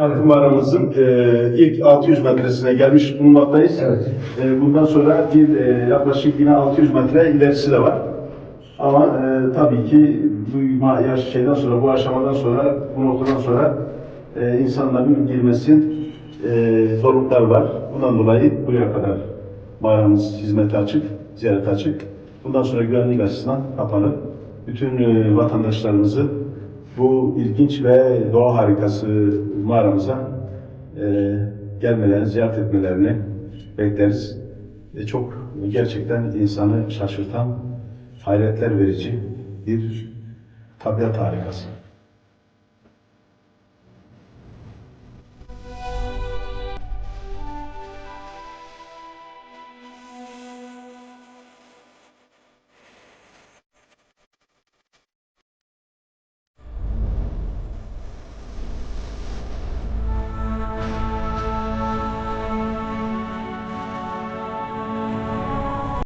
Evet. Mağaramızın e, ilk 600 metresine gelmiş bulunmaktayız. Evet. E, bundan sonra bir e, yaklaşık yine 600 metre ilerisi de var. Ama e, tabii ki bu yaş şeyden sonra, bu aşamadan sonra, bu noktadan sonra e, insanların girmesi e, zorluklar var. Bundan dolayı buraya kadar mağaramız hizmete açık, ziyarete açık. Bundan sonra güvenlik açısından kapalı. Bütün e, vatandaşlarımızı bu ilginç ve doğa harikası mağaramıza e, gelmelerini, ziyaret etmelerini bekleriz. E, çok gerçekten insanı şaşırtan, hayretler verici bir tabiat harikası.